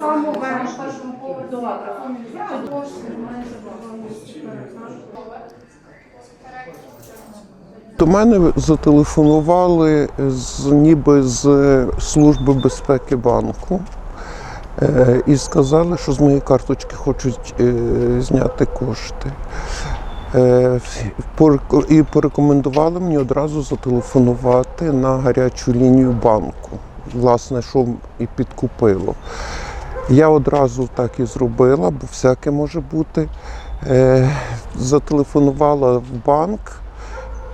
Самому першому поверху заборгованості перед До мене зателефонували з ніби з Служби безпеки банку е, і сказали, що з моєї карточки хочуть е, зняти кошти. Е, І порекомендували мені одразу зателефонувати на гарячу лінію банку. Власне, що і підкупило. Я одразу так і зробила, бо всяке може бути. Е, Зателефонувала в банк.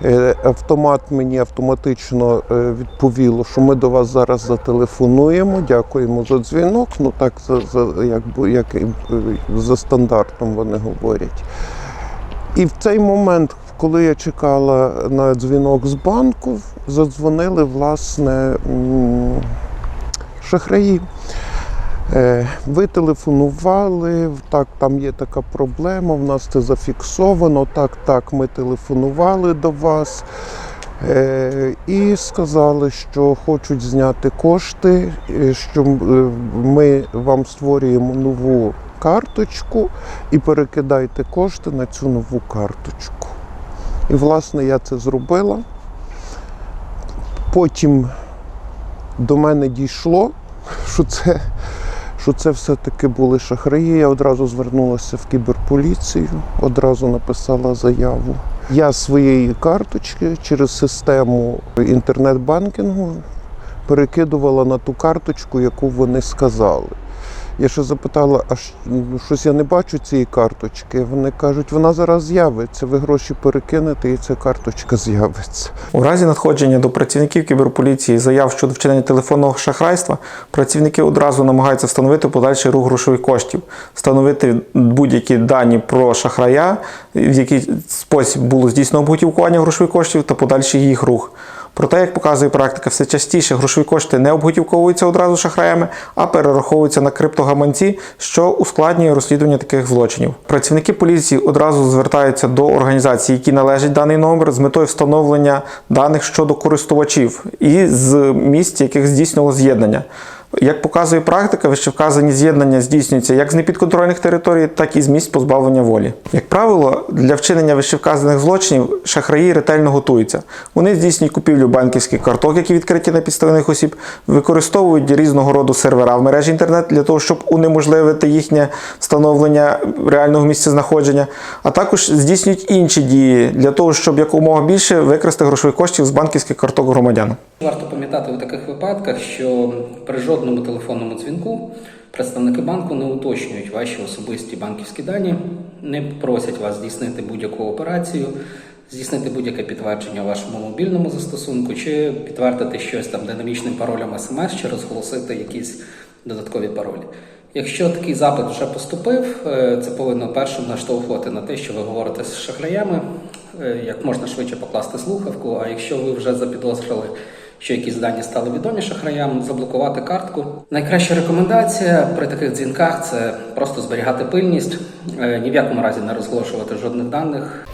Е, Автомат мені автоматично відповіло, що ми до вас зараз зателефонуємо. Дякуємо за дзвінок. Ну так за, за як е, за стандартом вони говорять. І в цей момент, коли я чекала на дзвінок з банку, задзвонили власне шахраї. Е, Ви телефонували, так, там є така проблема, в нас це зафіксовано. Так, так, ми телефонували до вас е, і сказали, що хочуть зняти кошти, е, що ми вам створюємо нову карточку і перекидайте кошти на цю нову карточку. І, власне, я це зробила. Потім до мене дійшло, що це що це все-таки були шахраї. Я одразу звернулася в кіберполіцію, одразу написала заяву. Я своєї карточки через систему інтернет-банкінгу перекидувала на ту карточку, яку вони сказали. Я ще запитала, а ну, щось я не бачу цієї карточки. Вони кажуть, вона зараз з'явиться. Ви гроші перекинете, і ця карточка з'явиться. У разі надходження до працівників кіберполіції заяв щодо вчинення телефонного шахрайства, працівники одразу намагаються встановити подальший рух грошових коштів, встановити будь-які дані про шахрая, в який спосіб було здійснено обготівкування грошових коштів та подальший їх рух. Проте, як показує практика, все частіше грошові кошти не обготівковуються одразу шахраями, а перераховуються на криптогаманці, що ускладнює розслідування таких злочинів. Працівники поліції одразу звертаються до організацій, які належать даний номер, з метою встановлення даних щодо користувачів і з місць, яких здійснило з'єднання. Як показує практика, вищевказані з'єднання здійснюються як з непідконтрольних територій, так і з місць позбавлення волі. Як правило, для вчинення вищевказаних злочинів шахраї ретельно готуються. Вони здійснюють купівлю банківських карток, які відкриті на підставних осіб, використовують різного роду сервера в мережі інтернет для того, щоб унеможливити їхнє встановлення реального місця знаходження, а також здійснюють інші дії для того, щоб якомога більше викрасти грошових коштів з банківських карток громадян. Варто пам'ятати у таких випадках, що при жодному телефонному дзвінку представники банку не уточнюють ваші особисті банківські дані, не просять вас здійснити будь-яку операцію, здійснити будь-яке підтвердження у вашому мобільному застосунку, чи підтвердити щось там динамічним паролем смс, чи розголосити якісь додаткові паролі. Якщо такий запит вже поступив, е, це повинно першим наштовхувати на те, що ви говорите з шахраями, е, як можна швидше покласти слухавку. А якщо ви вже запідозрили, що якісь дані стали відомі шахраям, заблокувати картку. Найкраща рекомендація при таких дзвінках це просто зберігати пильність, е, ні в якому разі не розголошувати жодних даних.